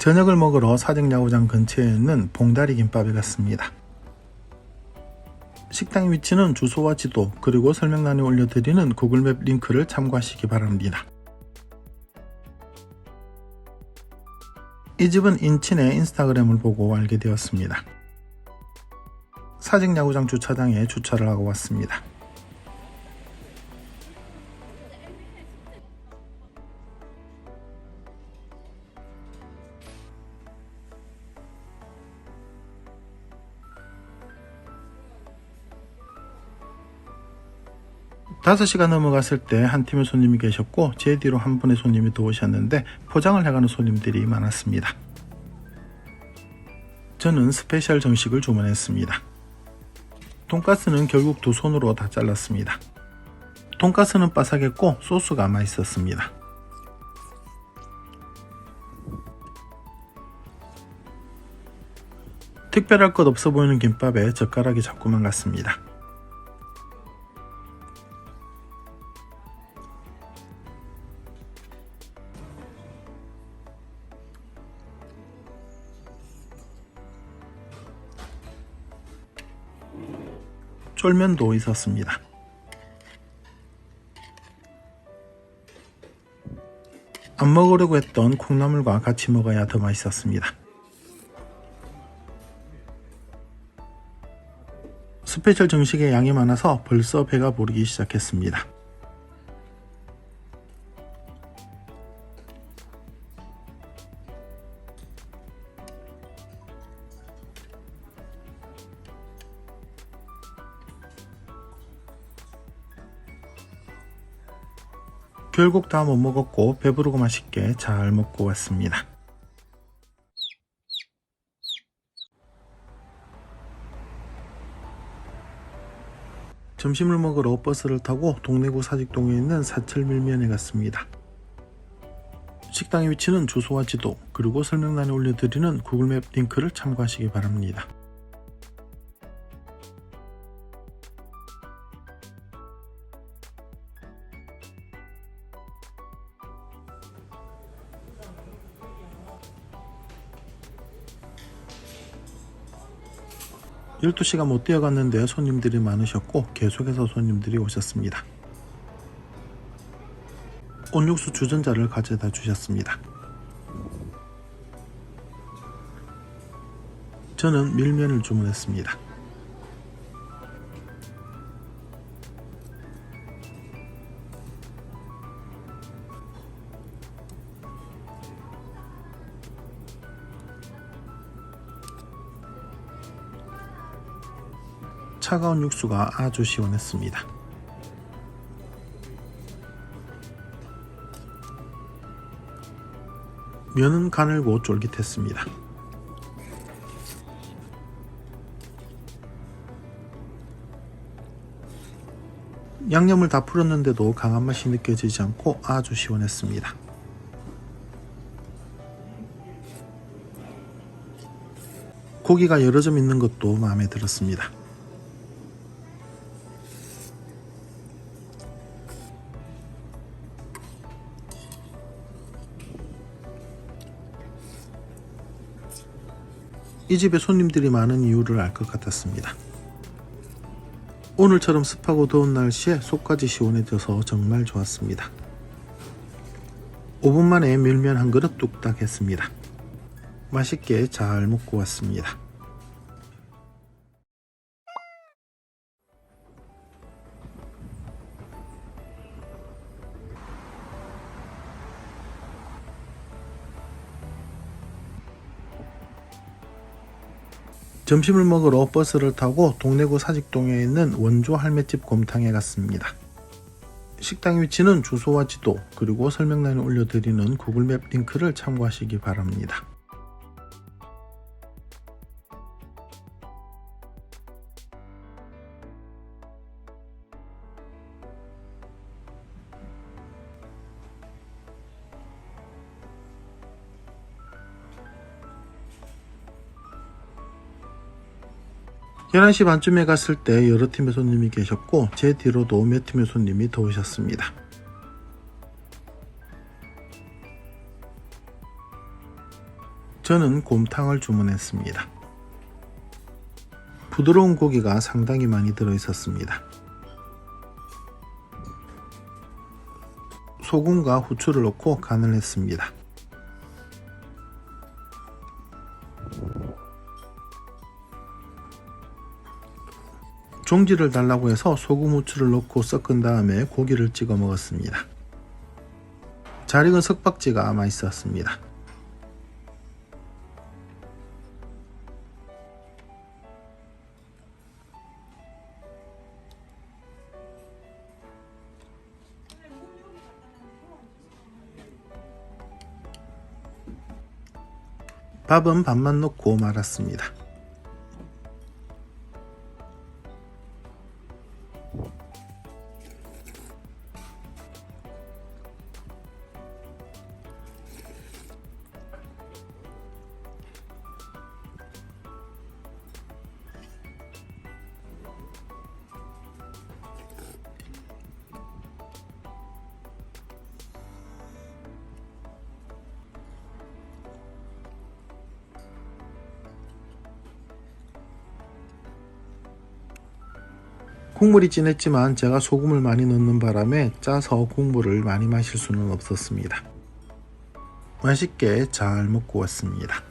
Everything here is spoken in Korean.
저녁을 먹으러 사직야구장 근처에 있는 봉다리 김밥에 갔습니다. 식당 위치는 주소와 지도 그리고 설명란에 올려드리는 구글맵 링크를 참고하시기 바랍니다. 이 집은 인친의 인스타그램을 보고 알게 되었습니다. 사직야구장 주차장에 주차를 하고 왔습니다. 다섯 시가 넘어갔을 때 한 팀의 손님이 계셨고 제 뒤로 한 분의 손님이 더 오셨는데 포장을 해가는 손님들이 많았습니다. 저는 스페셜 정식을 주문했습니다. 돈가스는 결국 두 손으로 다 잘랐습니다. 돈가스는 바삭했고 소스가 맛있었습니다. 특별할 것 없어 보이는 김밥에 젓가락이 자꾸만 갔습니다. 쫄면도 있었습니다. 안 먹으려고 했던 콩나물과 같이 먹어야 더 맛있었습니다. 스페셜 정식의 양이 많아서 벌써 배가 부르기 시작했습니다. 결국 다 못 먹었고 배부르고 맛있게 잘 먹고 왔습니다. 점심을 먹으러 버스를 타고 동래구 사직동에 있는 사철밀면에 갔습니다. 식당의 위치는 주소와 지도 그리고 설명란에 올려드리는 구글맵 링크를 참고하시기 바랍니다. 열두 시가 못 뛰어갔는데 손님들이 많으셨고 계속해서 손님들이 오셨습니다. 온육수 주전자를 가져다 주셨습니다. 저는 밀면을 주문했습니다. 차가운 육수가 아주 시원했습니다. 면은 가늘고 쫄깃했습니다. 양념을 다 풀었는데도 강한 맛이 느껴지지 않고 아주 시원했습니다. 고기가 여러 점 있는 것도 마음에 들었습니다. 이 집에 손님들이 많은 이유를 알 것 같았습니다. 오늘처럼 습하고 더운 날씨에 속까지 시원해져서 정말 좋았습니다. 5분 만에 밀면 한 그릇 뚝딱 했습니다. 맛있게 잘 먹고 왔습니다. 점심을 먹으러 버스를 타고 동래구 사직동에 있는 원조 할매집 곰탕에 갔습니다. 식당 위치는 주소와 지도 그리고 설명란에 올려드리는 구글맵 링크를 참고하시기 바랍니다. 열한 시 반쯤에 갔을 때 여러 팀의 손님이 계셨고 제 뒤로도 몇 팀의 손님이 더 오셨습니다. 저는 곰탕을 주문했습니다. 부드러운 고기가 상당히 많이 들어 있었습니다. 소금과 후추를 넣고 간을 했습니다. 종지를 달라고 해서 소금 후추를 넣고 섞은 다음에 고기를 찍어 먹었습니다. 잘 익은 석박지가 맛있었습니다. 밥은 밥만 넣고 말았습니다. 국물이 진했지만 제가 소금을 많이 넣는 바람에 짜서 국물을 많이 마실 수는 없었습니다. 맛있게 잘 먹고 왔습니다.